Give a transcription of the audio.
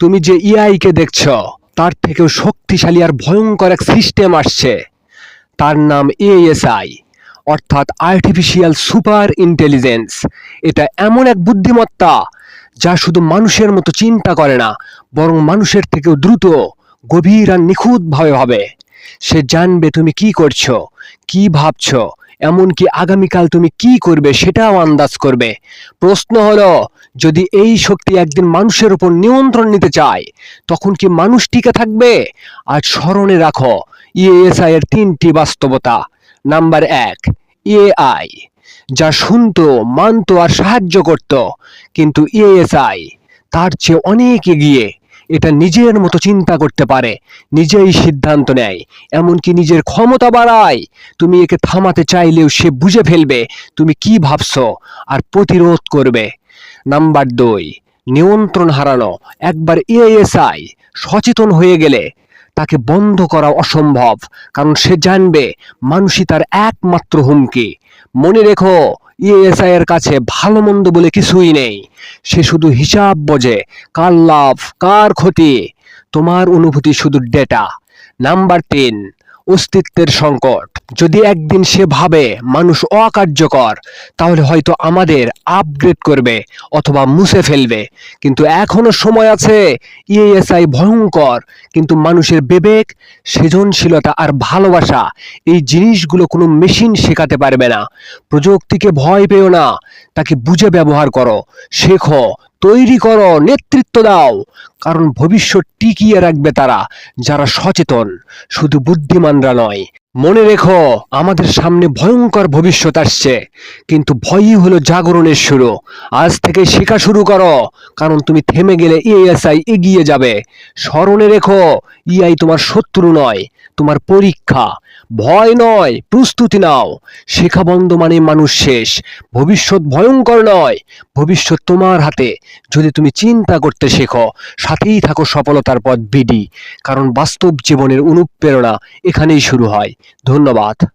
তুমি যে ইআই কে দেখছ, তার থেকেও শক্তিশালী আর ভয়ঙ্কর এক সিস্টেম আসছে। তার নাম এএসআই অর্থাৎ আর্টিফিশিয়াল সুপার ইন্টেলিজেন্স এটা এমন এক বুদ্ধিমত্তা যা শুধু মানুষের মতো চিন্তা করে না, বরং মানুষের থেকেও দ্রুত, গভীর আর নিখুঁতভাবে ভাবে। সে জানবে তুমি কি করছ, কি ভাবছ, এমনকি আগামীকাল তুমি কি করবে সেটাও আন্দাজ করবে। প্রশ্ন হলো যদি এই শক্তি একদিন মানুষের উপর নিয়ন্ত্রণ নিতে চায়, তখন কি মানুষ টিকে থাকবে? আর স্মরণে রাখো ইএসআই এর তিনটি বাস্তবতা। নাম্বার এক এআই যা শুনত, মানতো আর সাহায্য করত। কিন্তু ইএসআই তার চেয়ে অনেক এগিয়ে। এটা নিজের মতো চিন্তা করতে পারে, নিজেই সিদ্ধান্ত নেয়, এমনকি নিজের ক্ষমতা বাড়ায়। তুমি একে থামাতে চাইলেও সে বুঝে ফেলবে তুমি কি ভাবছ, আর প্রতিরোধ করবে। নাম্বার দুই, নিয়ন্ত্রণ হারানো, একবার এএসআই সচেতন হয়ে গেলে তাকে বন্ধ করা অসম্ভব। কারণ সে জানবে মানুষই তার একমাত্র হুমকি। মনে রেখো ইএসআই এর কাছে ভালো মন্দ বলে কিছুই নেই। সে শুধু হিসাব বোঝে, কার লাভ, কার ক্ষতি। তোমার অনুভূতি শুধু ডেটা নাম্বার তিন অস্তিত্বের সংকট। যদি একদিন সে ভাবে মানুষ অকার্যকর, তাহলে হয়তো আমাদের আপগ্রেড করবে অথবা মুছে ফেলবে। কিন্তু এখনও সময় আছে ইএসআই ভয়ঙ্কর, কিন্তু মানুষের বিবেক, সৃজনশীলতা আর ভালোবাসা, এই জিনিসগুলো কোনো মেশিন শেখাতে পারবে না। প্রযুক্তিকে ভয় পেও না, তাকে বুঝে ব্যবহার করো, শেখো তৈরি করো, নেতৃত্ব দাও। কারণ ভবিষ্যৎ টিকিয়ে রাখবে তারা যারা সচেতন, শুধু বুদ্ধিমানরা নয়। মনে রেখো, আমাদের সামনে ভয়ঙ্কর ভবিষ্যৎ আসছে। কিন্তু ভয়ই হলো জাগরণের শুরু। আজ থেকে শেখা শুরু করো। কারণ তুমি থেমে গেলে ইএসআই এগিয়ে যাবে। স্মরণে রেখো, ইআই তোমার শত্রু নয়, তোমার পরীক্ষা। ভয় নয়, প্রস্তুতি নাও। শেখা বন্ধ মানে মানুষ শেষ। ভবিষ্যৎ ভয়ঙ্কর নয়। ভবিষ্যৎ তোমার হাতে। যদি তুমি চিন্তা করতে শেখো, সাথেই থাকো সফলতার পথ বিডি। কারণ বাস্তব জীবনের অনুপ্রেরণা এখানেই শুরু হয়। ধন্যবাদ।